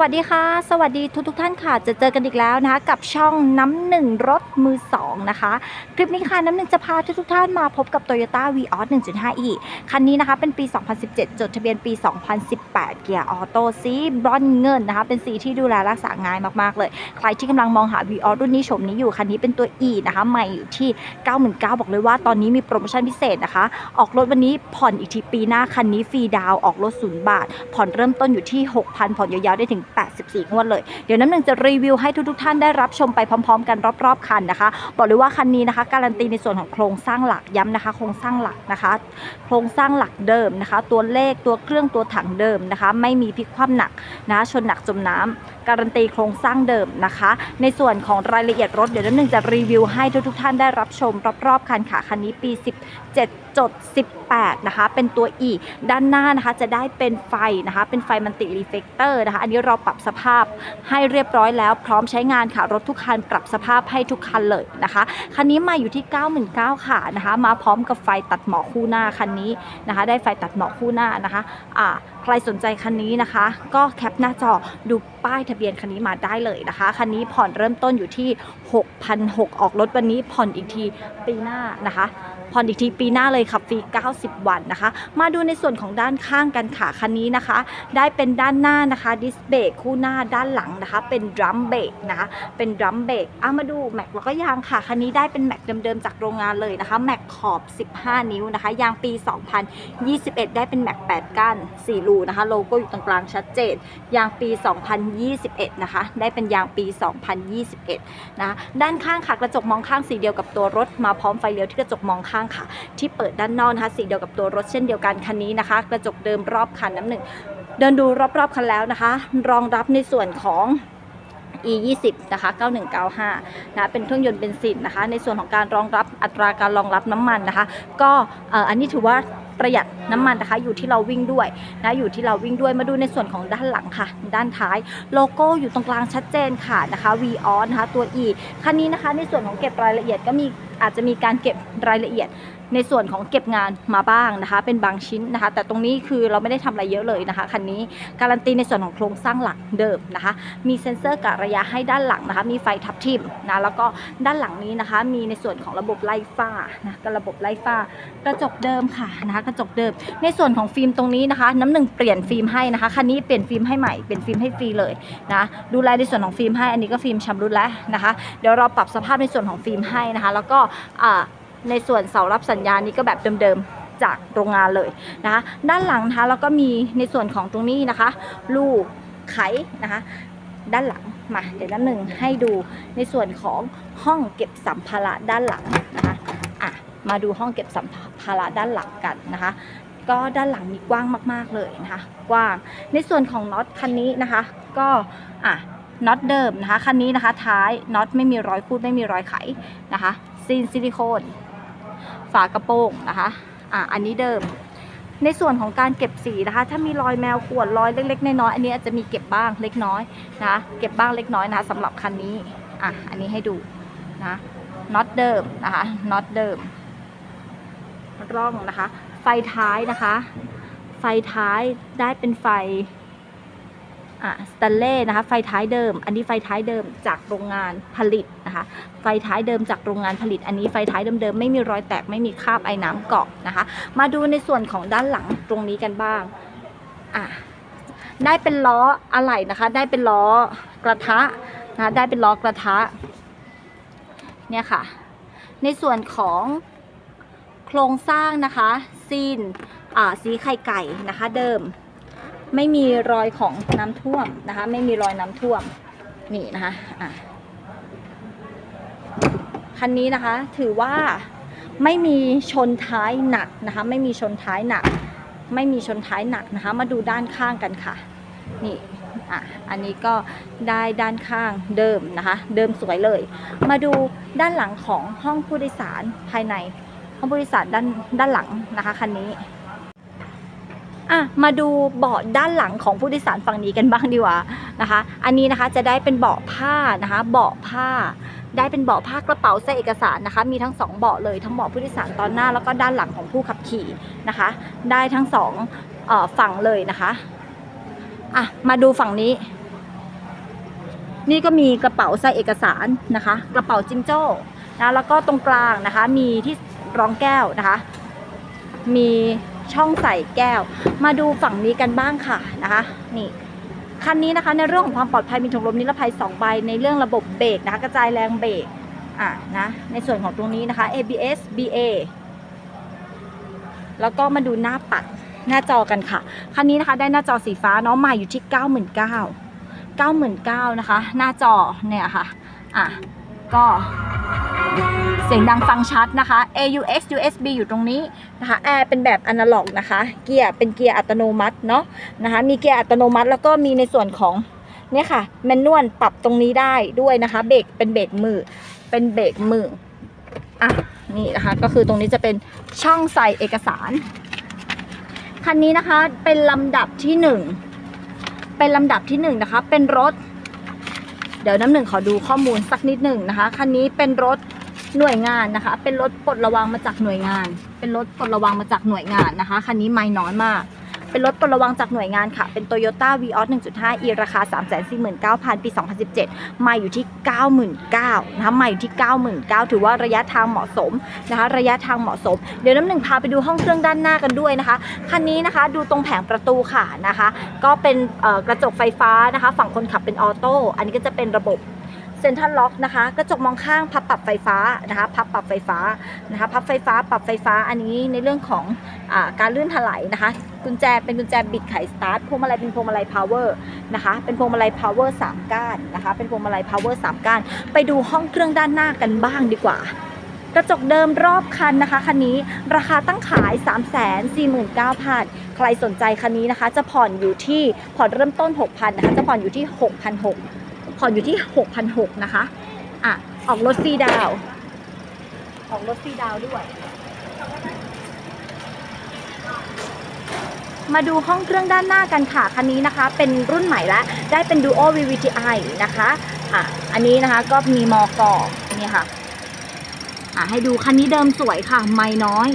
วัสดีค่ะ สวัสดีทุกทุกท่านค่ะ จะเจอกันอีกแล้วนะคะกับช่องน้ำหนึ่งรถมือสองนะคะ คลิปนี้ค่ะน้ำหนึ่งจะพาทุกทุกท่านมาพบกับ Toyota v ีออส 1.5e คันนี้นะคะเป็นปี 2017 จดทะเบียนปี 2018 เกียร์ออโต้สีบรอนเงินนะคะ เป็นสีที่ดูแลรักษาง่ายมากๆเลย ใครที่กำลังมองหา v ีออสรุ่นนี้ชมนี้อยู่ คันนี้เป็นตัว e นะคะใหม่อยู่ที่ 99,000บอกเลยว่าตอนนี้มีโปรโมชั่นพิเศษนะคะ ออกรถวันนี้ผ่อนอีกทีปีหน้าคันนี้ฟรีดาวออกรถศูนย์บาท ผ่อนเริ่มต้นอยู่ที่ 6,000ผ่อนยาวๆได้ถึง84 งวดเลย เดี๋ยวน้ำหนึ่งจะรีวิวให้ทุกๆท่านได้รับชมไปพร้อม ๆ กันรอบๆคันนะคะ บอกเลยว่าคันนี้นะคะ การันตีในส่วนของโครงสร้างหลักย้ำนะคะ โครงสร้างหลักนะคะ โครงสร้างหลักเดิมนะคะ ตัวเลขตัวเครื่องตัวถังเดิมนะคะ ไม่มีพลิกคว่ำหนักนะชนหนักจมน้ำการันตีโครงสร้างเดิมนะคะ ในส่วนของรายละเอียดรถเดี๋ยวน้ำหนึ่งจะรีวิวให้ทุกๆท่านได้รับชมรอบๆคันค่ะคันนี้ปี 17จด 18 นะคะ เป็นตัว E ด้านหน้านะคะ จะได้เป็นไฟนะคะ เป็นไฟมันติรีเฟกเตอร์นะคะ อันนี้เราปรับสภาพให้เรียบร้อยแล้ว พร้อมใช้งานค่ะรถทุกคันปรับสภาพให้ทุกคันเลยนะคะคันนี้มาอยู่ที่ 99,000ค่ะนะคะ มาพร้อมกับไฟตัดหมอกคู่หน้าคันนี้นะคะ ได้ไฟตัดหมอกคู่หน้านะคะอ่าใครสนใจคันนี้นะคะ ก็แคปหน้าจอดูป้ายทะเบียนคันนี้มาได้เลยนะคะคันนี้ผ่อนเริ่มต้นอยู่ที่ 6,600ออกรถวันนี้ผ่อนอีกทีปีหน้านะคะ ผ่อนอีกทีปีหน้าเลยขับฟรี 90 วันนะคะ มาดูในส่วนของด้านข้างกันค่ะคันนี้นะคะ ได้เป็นด้านหน้านะคะดิสเบรกคู่หน้าด้านหลังนะคะ เป็นดรัมเบรกนะคะเป็นดรัมเบรกอะมาดูแม็กแล้วก็ยางค่ะคันนี้ได้เป็นแม็กเดิมๆจากโรงงานเลยนะคะแม็กขอบ 15 นิ้วนะคะยางปี 2021 ได้เป็นแม็ก8ก้าน4รูนะคะโลโก้อยู่ตรงกลางชัดเจนยางปี 2021 นะคะ ได้เป็นยางปี 2021 นะด้านข้างค่ะกระจกมองข้างสีเดียวกับตัวรถมาพร้อมไฟเลี้ยวที่กระจกมองข้างค่ะ ที่เปิดด้านนอกนะคะสีเดียวกับตัวรถเช่นเดียวกันคันนี้นะคะ กระจกเดิมรอบคันน้ำหนึ่งเดินดูรอบๆคันแล้วนะคะ รองรับในส่วนของ e 2 0นะคะ 9195 นะ เป็นเครื่องยนต์เบนซินนะคะ ในส่วนของการรองรับอัตราการรองรับน้ำมันนะคะ ก็อันนี้ถือว่าประหยัดน้ำมันนะคะ อยู่ที่เราวิ่งด้วยนะ อยู่ที่เราวิ่งด้วย มาดูในส่วนของด้านหลังค่ะ ด้านท้าย โลโก้อยู่ตรงกลางชัดเจนค่ะนะคะ v o นะคะ ตัว e คันนี้นะคะ ในส่วนของเก็บรายละเอียดก็มี อาจจะมีการเก็บรายละเอียด ในส่วนของเก็บงานมาบ้างนะคะ เป็นบางชิ้นนะคะ แต่ตรงนี้คือเราไม่ได้ทำอะไรเยอะเลยนะคะคันนี้การันตีในส่วนของโครงสร้างหลักเดิมนะคะ มีเซ็นเซอร์กะระยะให้ด้านหลังนะคะ มีไฟทับทิมนะแล้วก็ด้านหลังนี้นะคะ มีในส่วนของระบบไล่ฟ้านะก็ระบบไล่ฟ้ากระจกเดิมค่ะนะคะ กระจกเดิม ในส่วนของฟิล์มตรงนี้นะคะ น้ำหนึ่งเปลี่ยนฟิล์มให้นะคะคันนี้เปลี่ยนฟิล์มให้ใหม่เปลี่ยนฟิล์มให้ฟรีเลยนะดูแลในส่วนของฟิล์มให้อันนี้ก็ฟิล์มชำรุดแล้วนะคะ เดี๋ยวเราปรับสภาพในส่วนของฟิล์มให้นะคะ แล้วก็ ในส่วนเสารับสัญญาณนี้ก็แบบเดิมๆจากโรงงานเลยนะคะด้านหลังนะคะแล้วก็มีในส่วนของตรงนี้นะคะ ลูกไขนะคะด้านหลังมาเดี๋ยวน้ำหนึ่งให้ดูในส่วนของห้องเก็บสัมภาระด้านหลังนะคะอะมาดูห้องเก็บสัมภาระด้านหลังกันนะคะก็ด้านหลังมีกว้างมากๆเลยนะคะ กว้างในส่วนของน็อตคันนี้นะคะ ก็อะน็อตเดิมนะคะคันนี้นะคะท้ายน็อตไม่มีรอยคูดไม่มีรอยไขนะคะซีนซิลิโคน ฝากระโปรงนะคะอะอันนี้เดิม ในส่วนของการเก็บสีนะคะ ถ้ามีรอยแมวขวนรอยเล็ก ๆ น้อยๆอันนี้อาจจะมีเก็บบ้างเล็กน้อยนะเก็บบ้างเล็กน้อยนะคะสำหรับคันนี้อะอันนี้ให้ดูนะน็อตเดิมนะคะน็อตเดิม ร่องนะคะ ไฟท้ายนะคะ ไฟท้ายได้เป็นไฟ สแตนเล่นะคะไฟท้ายเดิม อันนี้ไฟท้ายเดิมจากโรงงานผลิตนะคะไฟท้ายเดิมจากโรงงานผลิต อันนี้ไฟท้ายเดิมๆไม่มีรอยแตกไม่มีคราบไอ้น้ำเกาะนะคะ มาดูในส่วนของด้านหลังตรงนี้กันบ้างอะได้เป็นล้ออะไหล่นะคะ ได้เป็นล้อกระทะนะได้เป็นล้อกระทะเนี่ยค่ะ ในส่วนของโครงสร้างนะคะซีนอ่าสีไข่ไก่นะคะเดิม ไม่มีรอยของน้ำท่วมนะคะ ไม่มีรอยน้ำท่วมนี่นะคะอะคันนี้นะคะถือว่าไม่มีชนท้ายหนักนะคะ ไม่มีชนท้ายหนัก ไม่มีชนท้ายหนักนะคะ มาดูด้านข้างกันค่ะ นี่อะอันนี้ก็ได้ด้านข้างเดิมนะคะ เดิมสวยเลย มาดูด้านหลังของห้องผู้โดยสารภายในห้องผู้โดยสารด้านด้านหลังนะคะคันนี้ อะมาดูเบาะด้านหลังของผู้โดยสารฝั่งนี้กันบ้างดีกว่านะคะ อันนี้นะคะจะได้เป็นเบาะผ้านะคะ เบาะผ้า ได้เป็นเบาะผ้ากระเป๋าใส่เอกสารนะคะ มีทั้งสองเบาะเลยทั้งเบาะผู้โดยสารตอนหน้าแล้วก็ด้านหลังของผู้ขับขี่นะคะ ได้ทั้งสองฝั่งเลยนะคะอะมาดูฝั่งนี้ นี่ก็มีกระเป๋าใส่เอกสารนะคะ กระเป๋าจิงโจ้นะแล้วก็ตรงกลางนะคะ มีที่รองแก้วนะคะ มี ช่องใส่แก้ว มาดูฝั่งนี้กันบ้างค่ะนะคะนี่คันนี้นะคะในเรื่องของความปลอดภัยมีถุงลมนิรภัย2ใบในเรื่องระบบเบรกนะคะกระจายแรงเบรกอะนะในส่วนของตรงนี้นะคะ ABS BA แล้วก็มาดูหน้าปัดหน้าจอกันค่ะ คันนี้นะคะได้หน้าจอสีฟ้าเนาะใหม่อยู่ที่ 99,000 99,000นะคะ หน้าจอเนี่ยค่ะอะก็ เสียงดังฟังชัดนะคะ AUX USB อยู่ตรงนี้นะคะแอร์เป็นแบบอนาล็อกนะคะ เกียร์เป็นเกียร์อัตโนมัติเนาะนะคะ มีเกียร์อัตโนมัติแล้วก็มีในส่วนของเนี่ยค่ะแมนนวลปรับตรงนี้ได้ด้วยนะคะเบรกเป็นเบรกมือ เป็นเบรกมืออะนี่นะคะก็คือตรงนี้จะเป็นช่องใส่เอกสาร คันนี้นะคะเป็นลำดับที่หนึ่งเป็นลำดับที่หนึ่งนะคะ เป็นรถ เดี๋ยวน้ำหนึ่งขอดูข้อมูลสักนิดหนึ่งนะคะ คันนี้เป็นรถ หน่วยงานนะคะ เป็นรถปลดระวังมาจากหน่วยงาน เป็นรถปลดระวังมาจากหน่วยงานนะคะคันนี้ไม่น้อยมาก เป็นรถปลดระวังจากหน่วยงานค่ะ เป็น Toyota Vios 1.5 e ราคา 349,000 ปี 2017มาอยู่ที่ 99,000นะคะมาอยู่ที่ 99,000ถือว่าระยะทางเหมาะสมนะคะ ระยะทางเหมาะสม เดี๋ยวน้ำหนึ่งพาไปดูห้องเครื่องด้านหน้ากันด้วยนะคะ คันนี้นะคะดูตรงแผงประตูค่ะนะคะ ก็เป็นกระจกไฟฟ้านะคะ ฝั่งคนขับเป็นออโต้ อันนี้ก็จะเป็นระบบ เซ็นทรัลล็อกนะคะ กระจกมองข้างพับปรับไฟฟ้านะคะพับปรับไฟฟ้านะคะพับไฟฟ้าปรับไฟฟ้าอันนี้ในเรื่องของอการลื่นถลายนะคะ กุญแจเป็นกุญแจบิดไขสตาร์ทพวงมาลัยเป็นพวงมาลัยพาวเวอร์นะคะเป็นพวงมาลัยพาวเวอร์สามก้านนะคะเป็นพวงมาลัยพาวเวอร์สามก้าน ไปดูห้องเครื่องด้านหน้ากันบ้างดีกว่ากระจกเดิมรอบคันนะคะคันนี้ราคาตั้งขาย 3 4 9 0 0 0 ใครสนใจคันนี้นะคะ จะผ่อนอยู่ที่ผ่อนเริ่มต้น 6,000นะคะจะผ่อนอยู่ที่ 6,600 ผ่อนอยู่ที่6,600นะคะ อะ ออกรถฟรีดาวน์ออกรถฟรีดาวน์ด้วย มาดูห้องเครื่องด้านหน้ากันค่ะ คันนี้นะคะ เป็นรุ่นใหม่แล้วได้เป็น Duo VVTi นะคะ อะ อันนี้นะคะก็มีมอกอนี่ค่ะ อะ ให้ดูคันนี้เดิมสวยค่ะ ไม่น้อย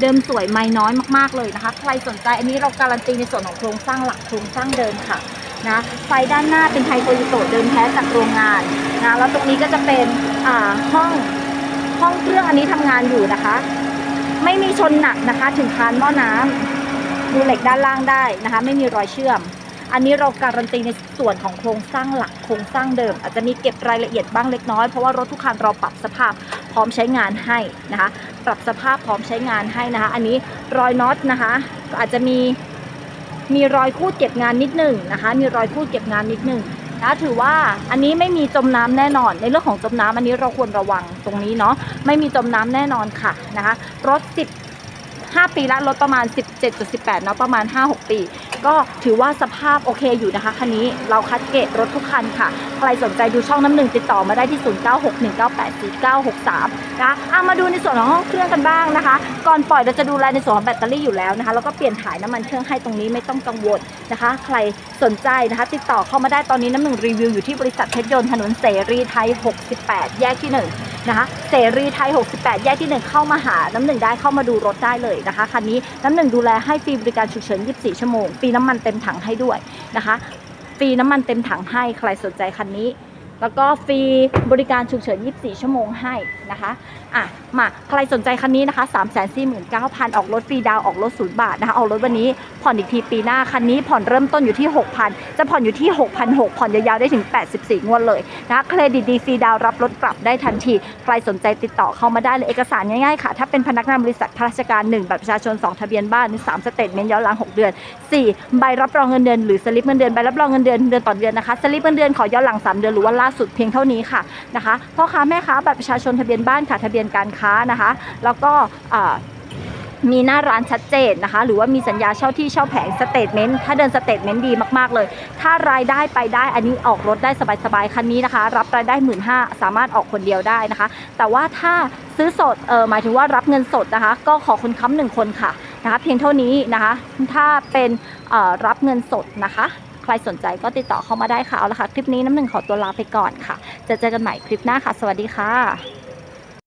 เดิมสวยไม่น้อยมากๆเลยนะคะ ใครสนใจอันนี้เราการันตีในส่วนของโครงสร้างหลักโครงสร้างเดิมค่ะ นะไฟด้านหน้าเป็นไทโตยิโตเดิมแท้จากโรงงานนะแล้วตรงนี้ก็จะเป็นห้องห้องเครื่องอันนี้ทำงานอยู่นะคะ ไม่มีชนหนักนะคะ ถึงคานหม้อน้ำดูเหล็กด้านล่างได้นะคะ ไม่มีรอยเชื่อม อันนี้เราการันตีในส่วนของโครงสร้างหลักโครงสร้างเดิม อาจจะมีเก็บรายละเอียดบ้างเล็กน้อย เพราะว่ารถทุกคันเราปรับสภาพพร้อมใช้งานให้นะคะ ปรับสภาพพร้อมใช้งานให้นะคะ อันนี้รอยน็อตนะคะ อาจจะมี มีรอยคูดเก็บงานนิดหนึ่งนะคะ มีรอยคูดเก็บงานนิดหนึ่งนะถือว่าอันนี้ไม่มีจมน้ำแน่นอน ในเรื่องของจมน้ำอันนี้เราควรระวังตรงนี้เนาะไม่มีจมน้ำแน่นอนค่ะนะคะรถ10 5 ปีละรถประมาณ 17.18เนาะประมาณ 5-6 ปี ก็ถือว่าสภาพโอเคอยู่นะคะคันนี้เราคัดเกรดรถทุกคันค่ะ ใครสนใจดูช่องน้ำหนึ่งติดต่อมาได้ที่ 0961984963นะอะมาดูในส่วนของห้องเครื่องกันบ้างนะคะ ก่อนปล่อยเราจะดูแลในส่วนของแบตเตอรี่อยู่แล้วนะคะแล้วก็เปลี่ยนถ่ายน้ำมันเครื่องให้ตรงนี้ไม่ต้องกังวลนะคะ ใครสนใจนะคะติดต่อเข้ามาได้ตอนนี้น้ำหนึ่งรีวิวอยู่ที่บริษัทเพชรยนต์ถนนเสรีไทย 68 แยกที่ 1นะคะเสรีไทย 68 แยกที่ 1 เข้ามาหาน้ำหนึ่งได้เข้ามาดูรถได้เลยนะคะ คันนี้น้ำหนึ่งดูแลให้ฟรีบริการฉุกเฉิน 24 ชั่วโมงฟรีน้ำมันเต็มถังให้ด้วยนะคะฟรีน้ำมันเต็มถังให้ใครสนใจคันนี้ แล้วก็ฟรีบริการฉุกเฉิน 24 ชั่วโมงให้นะคะอะมาใครสนใจคันนี้นะคะ 3 4 9 0 0 0 ออกรถฟรีดาวออกรถศูนย์บาทนะคะ ออกรถวันนี้ผ่อนอีกทีปีหน้า คันนี้ผ่อนเริ่มต้นอยู่ที่ 6,000 จะผ่อนอยู่ที่ 6,600 ผ่อนยาวๆได้ถึง 84 งวดเลยนะคะเครดิตดีฟรีดาวรับรถกลับได้ทันที ใครสนใจติดต่อเข้ามาได้เลยเอกสารง่ายๆค่ะ ถ้าเป็นพนักงานบริษัทข้าราชการ 1 บัตรประชาชน 2 ทะเบียนบ้าน 3 สเตทเมนต์ย้อนหลัง 6 เดือน 4 ใบรับรองเงินเดือนหรือสลิปเงินเดือนใบรับรองเงินเดือนเดือนต่อเดือนนะคะสลิปเงินเดือนขอย้อนหลัง 3 เดือนหรือว่าล่าสุดเพียงเท่านี้ค่ะนะคะพ่อค้าแม่ค้าบัตรประชาชนทะเบียนบ้านค่ะทะเบียนการค้านะคะ แล้วก็มีหน้าร้านชัดเจนนะคะ หรือว่ามีสัญญาเช่าที่เช่าแผงสเตทเมนต์ถ้าเดินสเตทเมนต์ดีมากๆเลย ถ้ารายได้ไปได้อันนี้ออกรถได้สบายๆคันนี้นะคะ รับรายได้หมื่นห้าสามารถออกคนเดียวได้นะคะ แต่ว่าถ้าซื้อสดเออหมายถึงว่ารับเงินสดนะคะ ก็ขอคนค้ำหนึ่งคนค่ะนะคะ เพียงเท่านี้นะคะ ถ้าเป็นรับเงินสดนะคะ ใครสนใจก็ติดต่อเข้ามาได้ค่ะ เอาละค่ะ คลิปนี้น้ำหนึ่งขอตัวลาไปก่อนค่ะ จะเจอกันใหม่คลิปหน้าค่ะ สวัสดีค่ะ